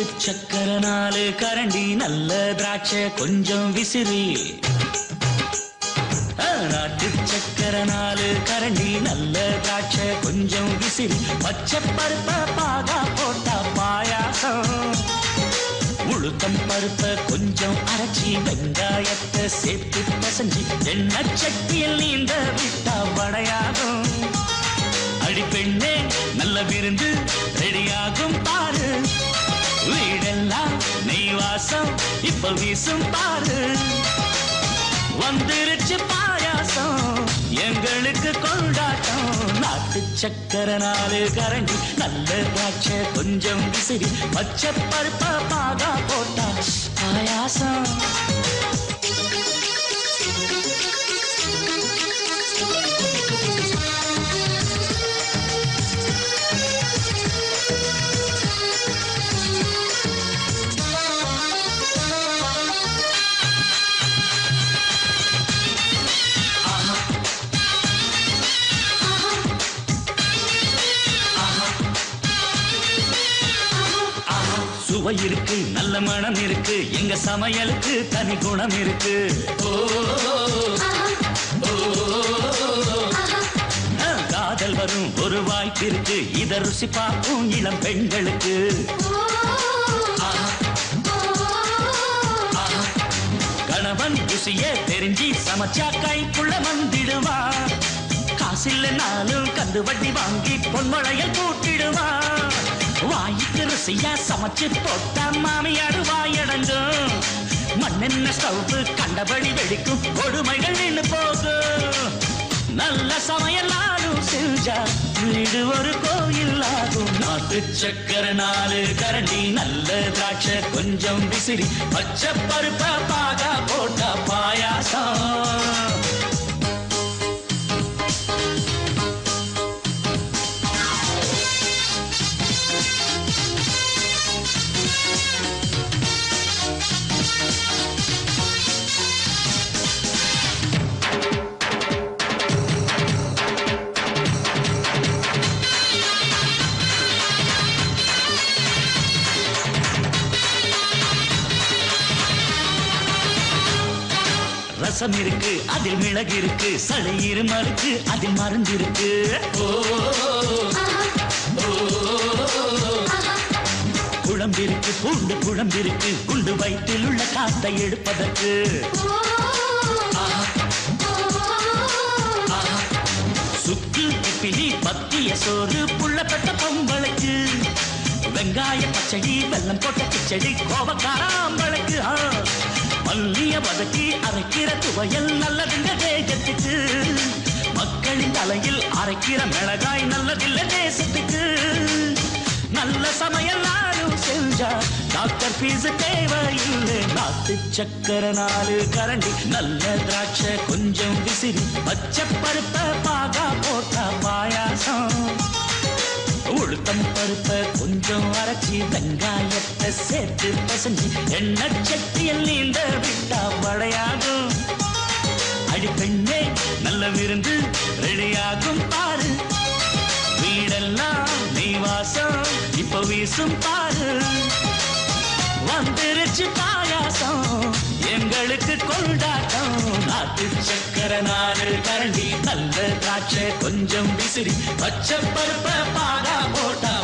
நாட்டு சக்கர நாலு கரண்டி நல்ல திராட்சை கொஞ்சம் விசிறி. நாட்டு சக்கர நாலு கரண்டி நல்ல திராட்சை கொஞ்சம் விசிறி. பச்சை பருப்ப பாகா போட்டா பாயாசம். உளுத்தம் பருப்ப கொஞ்சம் அரைச்சி வெங்காயத்தை சேர்த்து பசஞ்சு எண்ணெய் சட்டியில் நீந்த விட்டா வடையாகும். அடி பெண்ணே நல்ல விருந்து ரெடியாகும் பாரு. வீடெல்லாம் நெய் வாசம் இப்ப வீசும் பாரு. வந்துருச்சு பாயாசம் எங்களுக்கு கொண்டாட்டம். நாட்டு சக்கர நாலு கரண்டி நல்ல காட்ச கொஞ்சம் விசிறி பச்சை பருப்ப பாகா போட்டா பாயாசம். சுவை இருக்கு நல்ல மனம் இருக்கு எங்க சமையலுக்கு தனி குணம் இருக்கு ஓ, காதல் வரும் ஒரு வாய்ப்பு இருக்கு இத ருசி பார்க்கும் இளம் பெண்களுக்கு கணவன் ருசிய தெரிஞ்சு சமைச்சா கைக்குள்ள வந்திடுவா காசில்லைனாலும் கந்து வட்டி வாங்கி பொன்மழையில் கூட்டிடுவா வாய்க்கு ருசியா சமைச்சு போட்டா மாமியாரு வாயடங்கும் மண்ணெண்ண ஸ்டவ் கண்டபடி வெடிக்கும் கொடுமைகள் நின்று போகும். நல்ல சமையலாலும் செஞ்சா வீடு ஒரு கோயில் ஆகும் நாட்டு சக்கர நாலு கரண்டி நல்ல திராட்சை கொஞ்சம் விசிறி பச்சை பருப்ப பாகா போட்டா பாயாசம். ரசம் இருக்கு அதில் மிளகு இருக்கு சளி இருமலுக்கு அதில் மருந்து இருக்கு குழம்பிருக்கு இருக்கு பூண்டு குழம்பிருக்கு குண்டு வயிற்றில் உள்ள காத்தை எடுப்பதற்கு சுக்கு கிப்பிலி பத்திய சோறு புள்ளப்பட்ட பொங்கலுக்கு வெங்காய பச்சடி வெள்ளம் போட்ட கிச்சடி கோபக்காராம்பளுக்கு ஆ. மல்லிய வதக்கி அரைக்கிற துவையல் நல்லதுங்க தேகத்துக்கு மக்களின் தலையில் அரைக்கிற மிளகாய் நல்லதில்லை தேசத்துக்கு நல்ல சமையல் நானும் செஞ்சா டாக்டர் பீஸ் தேவையில்லை. நாட்டு சக்கர நாலு கரண்டி நல்ல திராட்சை கொஞ்சம் விசிறி பச்சை பருப்ப பாகா போட்டா பாயாசம். கொழுத்தம் பருப்ப கொஞ்சம் அரைச்சி வெங்காயத்தை சேர்த்து பசஞ்சு எண்ணெய் சட்டியில் நீந்த விட்டா வடையாகும். அடிப்பெண்ணே நல்ல விருந்து ரெடியாகும் பாரு. வீடெல்லாம் நீ வாசம் இப்ப வீசும் பாரு. வந்துருச்சு பாயாசம் எங்களுக்கு கொண்டாட்டம். நாட்டு சக்கர நாடு கரண்டி கொஞ்சம் விசிறி பச்சை பருப்ப பாடா போட்டா.